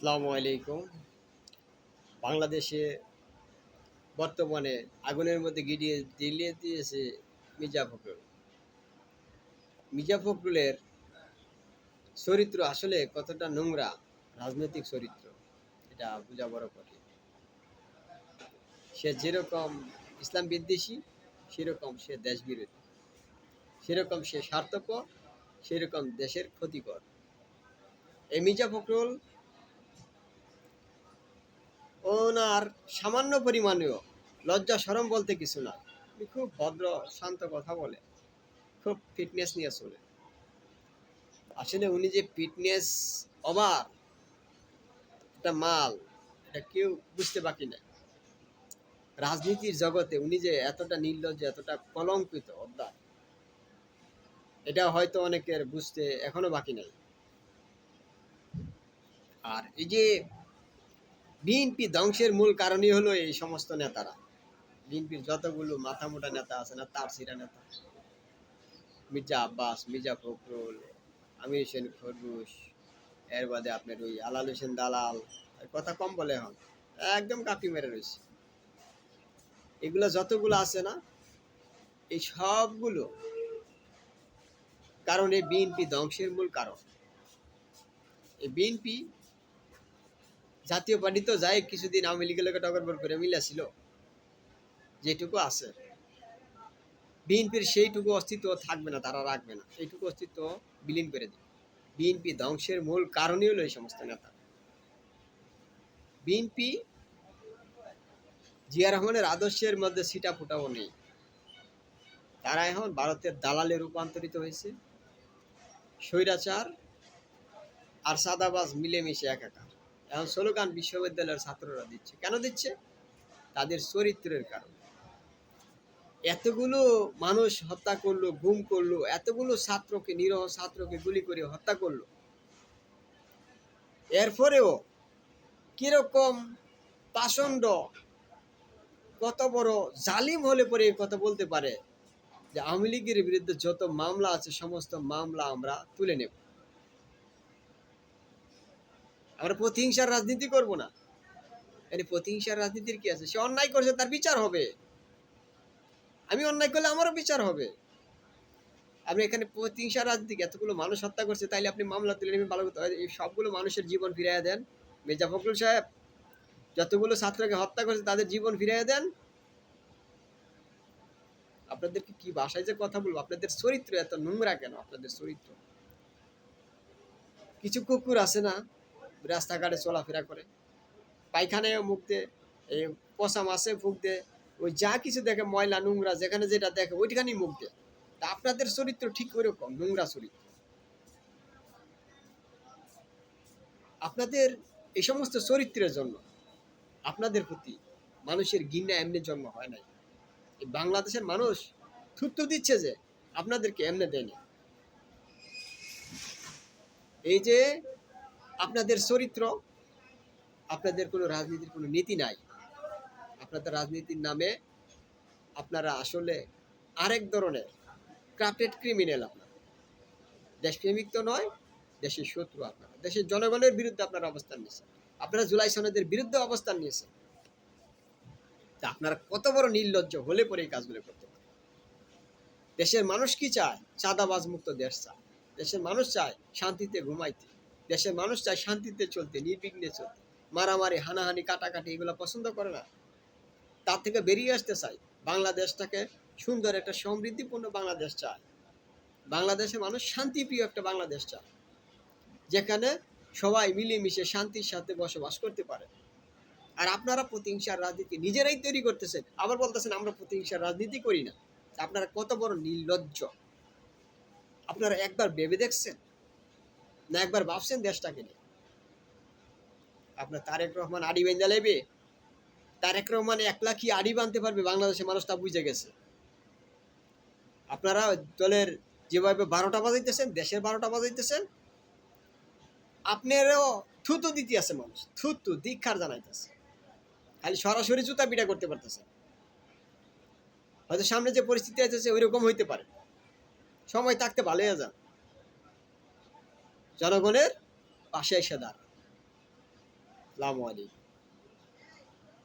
আসসালামু আলাইকুম। বাংলাদেশে বর্তমানে আগুনের মধ্যে গিডিয়ে দিলিয়ে দিয়েছে মির্জা ফখরুল। মির্জা ফখরুলের চরিত্র আসলে কতটা নোংরা রাজনৈতিক চরিত্র, এটা বোঝা বড় কঠিন। সে যেরকম ইসলাম বিদ্বেষী, সেরকম সে দেশ বিরোধী সেরকম সে স্বার্থপর, সেরকম দেশের ক্ষতিকর। এই মির্জা ফখরুল ওনার সামান্য পরিমাণেও লজ্জা সরম বলতে কিছু না। উনি খুব ভদ্র, শান্ত কথা বলে। খুব ফিটনেস নিয়ে চলে। আসলে উনি যে ফিটনেস অবার একটা মাল, এটা কেউ বুঝতে বাকি নাই। রাজনীতির জগতে উনি যে এতটা নির্লজ্জ, এতটা কলঙ্কিত অদ্দার এটা হয়তো অনেকের বুঝতে এখনও বাকি নাই। আর এই যে বিএনপি ধ্বংসের মূল কারণই হলো এই সমস্ত নেতারা। বিএনপির যতগুলো মাথা মোটা নেতা আছে না, তার সিরা নেতা। মির্জা আব্বাস, মির্জা ফখরুল, আমির হোসেন খরবুশ এর বাদে আপনার ওই আলাল হোসেন দালাল কথা কম বলে এখন। একদম কাপি মেরে রয়েছে। এগুলো যতগুলো আছে না, এই সবগুলো কারণ বিএনপি ধ্বংসের মূল কারণ। এই বিএনপি জাতীয় পার্টি তো যাই কিছুদিন আওয়ামী লীগের লোকের টগরবর করে মিলাছিল যেটুকু আছে। বিএনপির সেইটুকু অস্তিত্ব থাকবে না, তারা রাখবে না। সেইটুকু অস্তিত্ব বিলীন করে দিবে। বিএনপি ধ্বংসের মূল কারণই হলো এই সমস্ত নেতা। বিএনপি জিয়া রহমানের আদর্শের মধ্যে সিটা ফুটাও নেই। তারা এখন ভারতের দালালে রূপান্তরিত হয়েছে। স্বৈরাচার আর সাদাবাজ মিলেমিশে একাকার। এখন স্লোগান বিশ্ববিদ্যালয়ের ছাত্ররা দিচ্ছে। কেন দিচ্ছে? তাদের চরিত্রের কারণে। এতগুলো মানুষ হত্যা করল, গুম করল, এতগুলো ছাত্রকে, নিরহ ছাত্রকে গুলি করে হত্যা করল। এরপরেও কীরকম পাষণ্ড কত বড় জালিম হলে পরে কথা বলতে পারে যে আওয়ামী লীগের বিরুদ্ধে যত মামলা আছে, সমস্ত মামলা আমরা তুলে নেব। আমরা প্রতিহিংসার রাজনীতি করব না। মানে প্রতিহিংসার রাজনীতির কি আছে? সে অন্যায় করছে, তার বিচার হবে। আমি অন্যায় করলে আমারও বিচার হবে। আপনি এখানে প্রতিহিংসার রাজনীতি এতগুলো মানুষ হত্যা করছে, তাইলে আপনি মামলা তুলে নেবেন ভালো কথা। এই সবগুলো মানুষের জীবন ফিরাইয়া দেন। মির্জা ফখরুল সাহেব যতগুলো ছাত্রকে হত্যা করছে, তাদের জীবন ফিরাইয়া দেন। আপনাদেরকে কি ভাষায় যে কথা বলব? আপনাদের চরিত্র এত নোংরা কেন? আপনাদের চরিত্র। কিছু কুকুর আছে না? রাস্তাঘাটে চলাফেরা করে। পায়খানায়ও মুখতে এই পচা মাছে ফুকতে ওই যা কিছু দেখে ময়লা, নোংরা, যেখানে যেটা দেখে ওইখানেই মুখ দে তা আপনাদের চরিত্র ঠিক ওইরকম, নোংরা চরিত্র। আপনাদের এই সমস্ত চরিত্রের জন্য, আপনাদের প্রতি মানুষের ঘৃণা এমনি জন্ম হয় নাই। এই বাংলাদেশের মানুষ থুত্তু দিচ্ছে যে, আপনাদেরকে এমনি দেয়নি। এই যে আপনাদের চরিত্র, আপনাদের কোনো রাজনীতির কোনো নীতি নাই। আপনাদের রাজনীতির নামে আপনারা আসলে আরেক ধরনের ক্রাফটেড ক্রিমিনাল আপনারা। দেশপ্রেমিক তো নয়, দেশের শত্রু আপনারা। দেশের জনগণের বিরুদ্ধে আপনারা অবস্থান নিয়েছেন। আপনারা জুলাই সনদের বিরুদ্ধে অবস্থান নিয়েছেন। তা আপনারা কত বড় নির্লজ্জ হলে পরে এই কাজগুলো করতে পারেন। দেশের মানুষ কি চায়? চাঁদাবাজ মুক্ত দেশ চায়। দেশের মানুষ চায় শান্তিতে ঘুমাইতে। দেশের মানুষ চায় শান্তিতে চলতে, নির্বিঘ্নে চলতে। মারামারি, হানাহানি, কাটাকাটি এগুলো পছন্দ করে না। তার থেকে বেরিয়ে আসতে চায়। বাংলাদেশটাকে সুন্দর একটা সমৃদ্ধিপূর্ণ বাংলাদেশ চায়। বাংলাদেশের মানুষ শান্তিপ্রিয় একটা বাংলাদেশ চায়। যেখানে সবাই মিলেমিশে শান্তির সাথে বসবাস করতে পারে। আর আপনারা প্রতিহিংসার রাজনীতি নিজেরাই তৈরি করতেছেন। আবার বলতেছেন, আমরা প্রতিহিংসার রাজনীতি করি না। আপনারা কত বড় নির্লজ্জ। আপনারা একবার ভেবে দেখছেন? না একবার ভাবছেন দেশটাকে নিয়ে? আপনার তারেক রহমান আড়ি বেঞ্জা লেবে, তারেক রহমান একলা কি আড়ি বানতে পারবে? বাংলাদেশের মানুষ তা বুঝে গেছে। আপনারা দলের যেভাবে বারোটা বাজাইতেছেন, দেশের বারোটা বাজাইতেছেন, আপনারও থুতু দিতে আছে মানুষ, থুতু, দীক্ষার জানাইতেছে। খালি সরাসরি জুতা পিটা করতে পারতেছে হয়তো সামনে যে পরিস্থিতি আছে ওই রকম হইতে পারে। সময় থাকতে ভালো হয়ে যান জনগণের পাশে এসে দাঁড়ান। আসসালামু আলাইকুম।